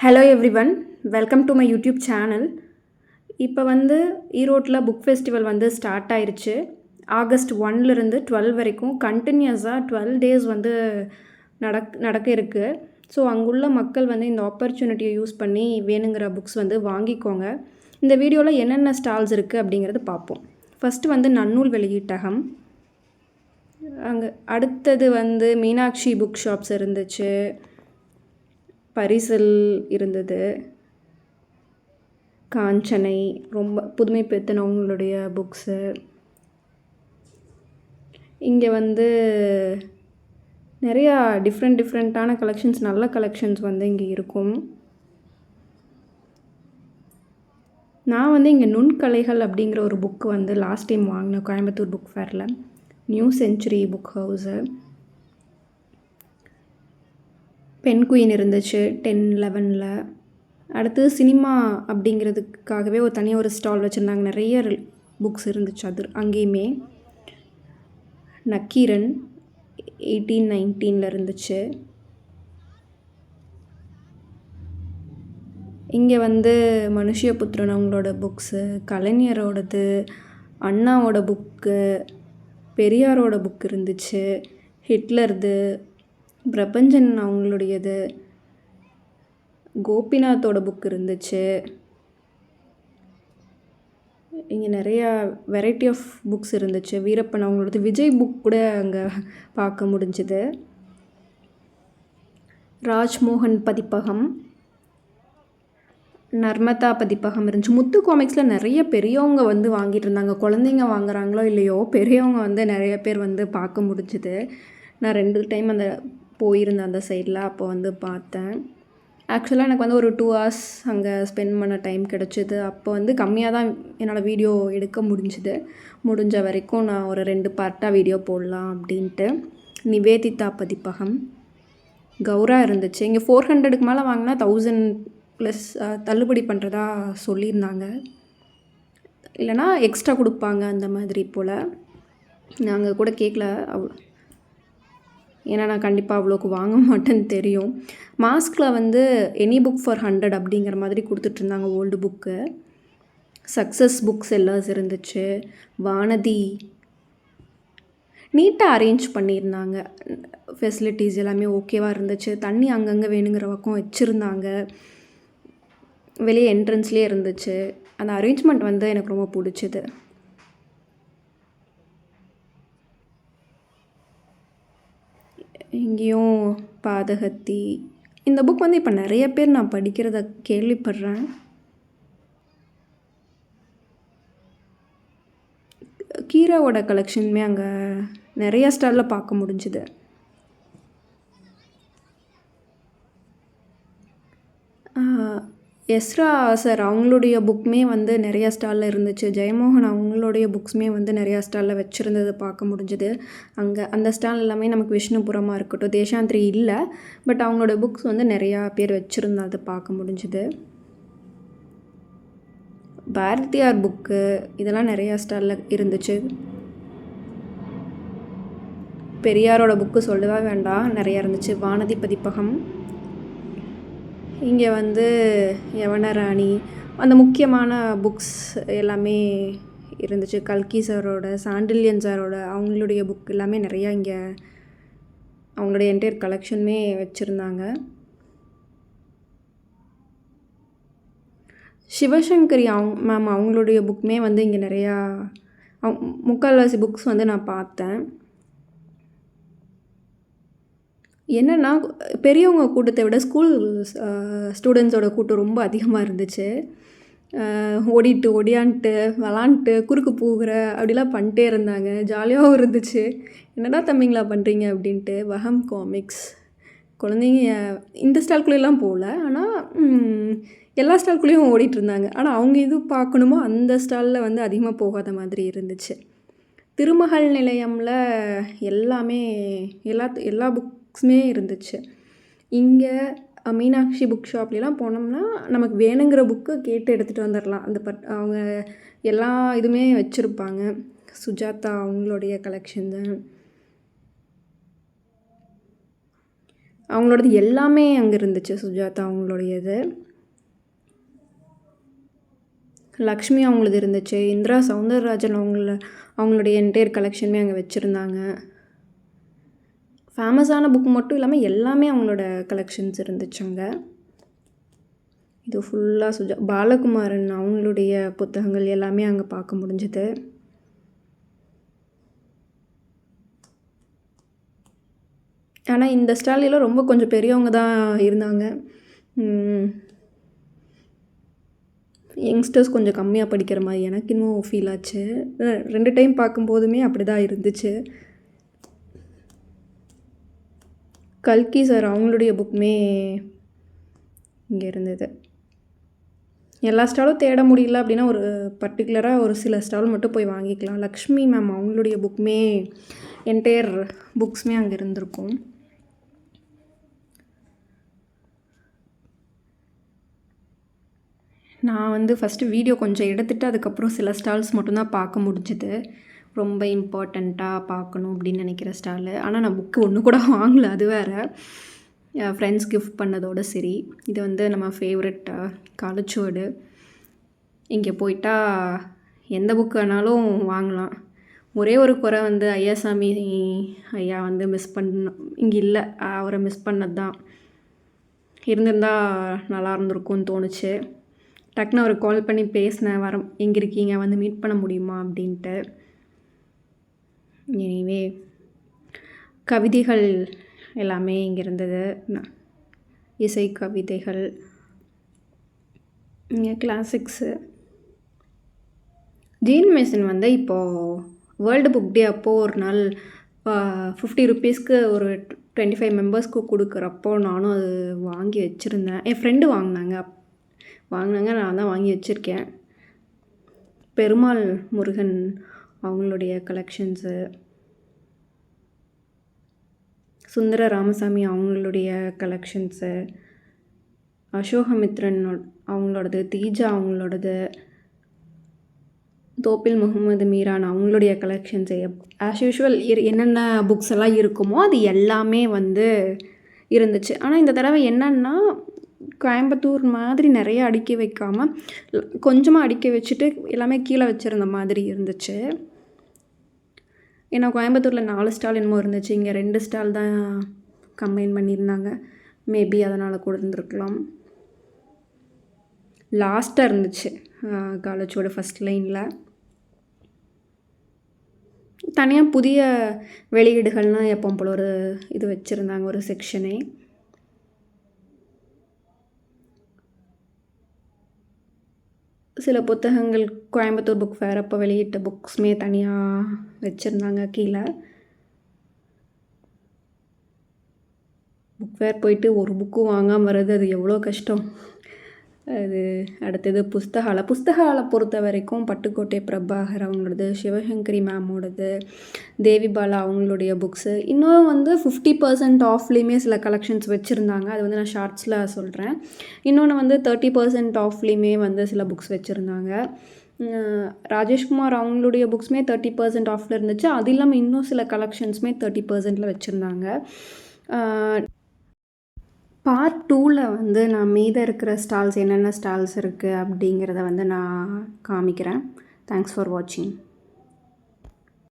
Hello everyone welcome to my YouTube channel இப்போ வந்து ஈரோட்டில் புக் ஃபெஸ்டிவல் வந்து ஸ்டார்ட் ஆயிடுச்சு ஆகஸ்ட் ஒன்லேருந்து டுவெல் வரைக்கும் கண்டினியூஸாக டுவெல் டேஸ் வந்து நடக் நடக்க இருக்குது ஸோ அங்குள்ள மக்கள் வந்து இந்த ஆப்பர்ச்சுனிட்டியை யூஸ் பண்ணி வேணுங்கிற புக்ஸ் வந்து வாங்கிக்கோங்க. இந்த வீடியோவில் என்னென்ன ஸ்டால்ஸ் இருக்குது அப்படிங்கிறது பார்ப்போம் ஃபஸ்ட்டு வந்து நன்னூல் வெளியீட்டகம். அங்கே அடுத்தது வந்து மீனாட்சி புக் ஷாப்ஸ் இருந்துச்சு. பரிசல் இருந்தது. காஞ்சனை ரொம்ப புதுமை பெத்தனவங்களுடைய புக்ஸு இங்கே வந்து நிறையா டிஃப்ரெண்ட் டிஃப்ரெண்ட்டான கலெக்ஷன்ஸ் நல்ல கலெக்ஷன்ஸ் வந்து இங்கே இருக்கும். நான் வந்து இங்கே நுண்கலைகள் அப்படிங்கிற ஒரு புக்கு வந்து லாஸ்ட் டைம் வாங்கினேன் Coimbatore book ஃபேரில் New Century Book House Penguin இருந்துச்சு டென் லெவனில் அடுத்து சினிமா அப்படிங்கிறதுக்காகவே ஒரு தனியாக ஒரு ஸ்டால் வச்சுருந்தாங்க. நிறைய புக்ஸ் இருந்துச்சு அது அங்கேயுமே. நக்கீரன் எயிட்டீன் நைன்டீனில் இருந்துச்சு. இங்கே வந்து மனுஷியபுத்திரன் அவங்களோட புக்ஸு கலைஞரோடது அண்ணாவோட புக்கு பெரியாரோட புக் இருந்துச்சு. ஹிட்லர்து பிரபஞ்சன் அவங்களுடையது. கோபிநாத்தோட புக் இருந்துச்சு. இங்கே நிறையா வெரைட்டி ஆஃப் புக்ஸ் இருந்துச்சு. வீரப்பன் அவங்களோடது. விஜய் புக் கூட அங்கே பார்க்க முடிஞ்சுது. ராஜ்மோகன் பதிப்பகம். நர்மதா பதிப்பகம் இருந்துச்சு. முத்து காமிக்ஸில் நிறைய பெரியவங்க வந்து வாங்கிட்டு இருந்தாங்க. குழந்தைங்க வாங்குறாங்களோ இல்லையோ பெரியவங்க வந்து நிறைய பேர் வந்து பார்க்க முடிஞ்சுது. நான் ரெண்டு டைம் அந்த போயிருந்தேன் அந்த சைடில் அப்போ வந்து பார்த்தேன். ஆக்சுவலாக எனக்கு வந்து ஒரு டூ ஹவர்ஸ் அங்கே ஸ்பெண்ட் பண்ண டைம் கிடச்சிது. அப்போ வந்து கம்மியாக தான் என்னோடய வீடியோ எடுக்க முடிஞ்சுது. முடிஞ்ச வரைக்கும் நான் ஒரு ரெண்டு பார்ட்டாக வீடியோ போடலாம் அப்படின்ட்டு. நிவேதிதா பதிப்பகம். கௌரா இருந்துச்சு. இங்கே ஃபோர் ஹண்ட்ரடுக்கு மேலே வாங்கினா தௌசண்ட் ப்ளஸ் தள்ளுபடி பண்ணுறதா சொல்லியிருந்தாங்க. இல்லைனா எக்ஸ்ட்ரா கொடுப்பாங்க அந்த மாதிரி போல். நாங்கள் கூட கேட்கல அவ்வளோ. ஏன்னா நான் கண்டிப்பாக அவ்வளோக்கு வாங்க மாட்டேன்னு தெரியும். மாஸ்கில் வந்து எனி புக் ஃபார் ஹண்ட்ரட் அப்படிங்கிற மாதிரி கொடுத்துட்ருந்தாங்க old book success book sellers இருந்துச்சு. வானதி நீட்டாக அரேஞ்ச் பண்ணியிருந்தாங்க. ஃபெசிலிட்டிஸ் எல்லாமே ஓகேவாக இருந்துச்சு. தண்ணி அங்கங்கே வேணுங்கிற பக்கம் வச்சுருந்தாங்க. வெளியே என்ட்ரன்ஸ்லேயே இருந்துச்சு. அந்த அரேஞ்ச்மெண்ட் வந்து எனக்கு ரொம்ப பிடிச்சிது. இங்கேயும் பாதகத்தி. இந்த புக் வந்து இப்போ நிறைய பேர் நான் படிக்கிறத கேள்விப்படுறேன். கீராவோட கலெக்ஷனுமே அங்கே நிறைய ஸ்டாலில் பார்க்க முடிஞ்சுது. எஸ்ரா சார் அவங்களுடைய புக்குமே வந்து நிறையா ஸ்டாலில் இருந்துச்சு. ஜெயமோகன் அவங்களுடைய புக்ஸுமே வந்து நிறையா ஸ்டாலில் வச்சுருந்தது பார்க்க முடிஞ்சுது. அங்கே அந்த ஸ்டால் எல்லாமே நமக்கு விஷ்ணுபுரமாக இருக்கட்டும் தேசாந்திரி இல்லை பட் அவங்களோட புக்ஸ் வந்து நிறையா பேர் வச்சுருந்தது பார்க்க முடிஞ்சுது. பாரதியார் புக்கு இதெல்லாம் நிறையா ஸ்டாலில் இருந்துச்சு. பெரியாரோட புக்கு சொல்லவே வேண்டாம் நிறையா இருந்துச்சு. வானதி பதிப்பகம் இங்கே வந்து யவனராணி அந்த முக்கியமான புக்ஸ் எல்லாமே இருந்துச்சு. கல்கி சாரோட சாண்டில்யன் சாரோட அவங்களுடைய புக் எல்லாமே நிறையா இங்கே அவங்களுடைய என்டையர் கலெக்ஷனுமே வச்சுருந்தாங்க. சிவசங்கரி அவங்க மேம் அவங்களுடைய புக்குமே வந்து இங்கே நிறையா அவங் முக்கால்வாசி புக்ஸ் வந்து நான் பார்த்தேன். என்னென்னா பெரியவங்க கூட்டத்தை விட ஸ்கூல் ஸ்டூடெண்ட்ஸோட கூட்டம் ரொம்ப அதிகமாக இருந்துச்சு. ஓடிட்டு ஒடியான்ட்டு விளாண்ட்டு குறுக்கு போகிற அப்படிலாம் பண்ணிட்டே இருந்தாங்க. ஜாலியாகவும் இருந்துச்சு. என்னடா தம்பிங்களா பண்ணுறீங்க அப்படின்ட்டு வஹம் காமிக்ஸ் குழந்தைங்க இந்த ஸ்டால்குள்ளேலாம் போகல. ஆனால் எல்லா ஸ்டால்குள்ளேயும் ஓடிட்டு இருந்தாங்க. ஆனால் அவங்க எது பார்க்கணுமோ அந்த ஸ்டாலில் வந்து அதிகமாக போகாத மாதிரி இருந்துச்சு. திருமகள் நிலையமில் எல்லாமே எல்லா எல்லா புக் புக்ஸுமே இருந்துச்சு. இங்கே மீனாட்சி புக் ஷாப்லாம் போனோம்னா நமக்கு வேணுங்கிற புக்கு கேட்டு எடுத்துகிட்டு வந்துடலாம் அந்த பட் அவங்க எல்லா இதுவுமே வச்சுருப்பாங்க. சுஜாதா அவங்களுடைய கலெக்ஷன்ஸு அவங்களோடது எல்லாமே அங்கே இருந்துச்சு சுஜாதா அவங்களுடையது. லக்ஷ்மி அவங்களது இருந்துச்சு. இந்திரா சவுந்தரராஜன் அவங்கள அவங்களுடைய என்டையர் கலெக்ஷனுமே அங்கே வச்சுருந்தாங்க. ஃபேமஸான புக் மட்டும் இல்லாமல் எல்லாமே அவங்களோட கலெக்ஷன்ஸ் இருந்துச்சு அங்கே இது ஃபுல்லாக சுஜா பாலகுமாரன் அவங்களுடைய புத்தகங்கள் எல்லாமே அங்கே பார்க்க முடிஞ்சது. ஆனால் இந்த ஸ்டாலில் ரொம்ப கொஞ்சம் பெரியவங்க தான் இருந்தாங்க. யங்ஸ்டர்ஸ் கொஞ்சம் கம்மியாக படிக்கிற மாதிரி எனக்கு இன்னும் ஃபீல் ஆச்சு. ரெண்டு டைம் பார்க்கும்போதுமே அப்படி தான் இருந்துச்சு. கல்கி சார் அவங்களுடைய புக்குமே இங்கே இருந்தது. எல்லா ஸ்டாலும் தேட முடியல அப்படின்னா ஒரு பர்டிகுலராக ஒரு சில ஸ்டால் மட்டும் போய் வாங்கிக்கலாம். லக்ஷ்மி மேம் அவங்களுடைய புக்குமே என்டையர் புக்ஸுமே அங்கே இருந்திருக்கும். நான் வந்து ஃபஸ்ட்டு வீடியோ கொஞ்சம் எடுத்துகிட்டு அதுக்கப்புறம் சில ஸ்டால்ஸ் மட்டும்தான் பார்க்க முடிஞ்சுது. ரொம்ப இம்பார்ட்டண்ட்டாக பார்க்கணும் அப்படின்னு நினைக்கிற ஸ்டாலு ஆனால் நான் புக்கு ஒன்று கூட வாங்கல அது வேறு. ஃப்ரெண்ட்ஸ் கிஃப்ட் பண்ணதோட சரி. இது வந்து நம்ம ஃபேவரட் காலச்சுவடு இங்கே போயிட்டா எந்த புக் வேணாலும் வாங்கலாம். ஒரே ஒரு குறை வந்து ஐயாசாமி ஐயா வந்து மிஸ் பண்ண இங்கே இல்லை. அவரை மிஸ் பண்ணது தான் இருந்திருந்தால் நல்லா இருந்திருக்கும்னு தோணுச்சு. டக்குன்னு அவர் கால் பண்ணி பேசினேன் வர எங்கே இருக்கீங்க? வந்து மீட் பண்ண முடியுமா? அப்படின்ட்டு. எனிவே கவிதைகள் எல்லாமே இங்கே இருந்தது இசை கவிதைகள் இங்கே கிளாசிக்ஸு ஜீன் மேசன் வந்து இப்போது வேர்ல்டு புக் டே அப்போது ஒரு நாள் ஃபிஃப்டி ருபீஸ்க்கு ஒரு டுவெண்ட்டி ஃபைவ் மெம்பர்ஸ்க்கு கொடுக்குறப்போ நானும் அது வாங்கி வச்சுருந்தேன். என் ஃப்ரெண்டு வாங்கினாங்க. வாங்கினாங்க. நான் தான் வாங்கி வச்சுருக்கேன். பெருமாள் முருகன் அவங்களுடைய கலெக்ஷன்ஸு சுந்தர ராமசாமி அவங்களுடைய கலெக்ஷன்ஸு அசோகமித்ரன் அவங்களோடது தீஜா அவங்களோடது தோப்பில் முகமது மீரான் அவங்களுடைய கலெக்ஷன்ஸ் ஆஸ் யூஷுவல் என்னென்ன புக்ஸ் எல்லாம் இருக்குமோ அது எல்லாமே வந்து இருந்துச்சு. ஆனால் இந்த தடவை என்னன்னா கோயம்புத்தூர் மாதிரி நிறைய அடுக்கி வைக்காமல் கொஞ்சமாக அடுக்கி வச்சுட்டு எல்லாமே கீழே வச்சுருந்த மாதிரி இருந்துச்சு. ஏன்னா கோயம்புத்தூரில் நாலு ஸ்டால் என்னமோ இருந்துச்சு. இங்கே ரெண்டு ஸ்டால் தான் கம்பைன் பண்ணியிருந்தாங்க. மேபி அதனால் கூட இருந்திருக்கலாம். லாஸ்ட்டாக இருந்துச்சு காலேஜோட ஃபஸ்ட் லைனில் தனியாக புதிய வெளியீடுகள்னால் எப்போ போல ஒரு இது வச்சுருந்தாங்க ஒரு செக்ஷனே சில புத்தகங்கள் கோயம்புத்தூர் புக் ஃபேர் அப்போ வெளியிட்ட புக்ஸுமே தனியாக வச்சுருந்தாங்க கீழே. புக் ஃபேர் போயிட்டு ஒரு புக்கும் வாங்காமல் வர்றது அது எவ்வளோ கஷ்டம். அது அடுத்தது புஸ்தகால. புஸ்தகாலை பொறுத்த வரைக்கும் பட்டுக்கோட்டை பிரபாகர் அவங்களோடது சிவசங்கரி மேமோடது தேவி பாலா அவங்களுடைய புக்ஸு இன்னும் வந்து ஃபிஃப்டி பர்சன்ட் ஆஃப்லேயுமே சில கலெக்ஷன்ஸ் வச்சுருந்தாங்க. அது வந்து நான் ஷார்ட்ஸில் சொல்கிறேன் இன்னொன்று வந்து தேர்ட்டி பர்சன்ட் ஆஃப்லேயுமே வந்து சில புக்ஸ் வச்சுருந்தாங்க. ராஜேஷ்குமார் அவங்களுடைய புக்ஸுமே தேர்ட்டி பர்சன்ட் ஆஃபில் இருந்துச்சு. அது இல்லாமல் இன்னும் சில கலெக்ஷன்ஸுமே தேர்ட்டி பர்சன்ட்டில் வச்சுருந்தாங்க. பார்ட் டூவில் வந்து நான் மீத இருக்கிற ஸ்டால்ஸ் என்னென்ன ஸ்டால்ஸ் இருக்குது அப்படிங்கிறத வந்து நான் காமிக்கிறேன். தேங்க்ஸ் ஃபார் வாட்சிங்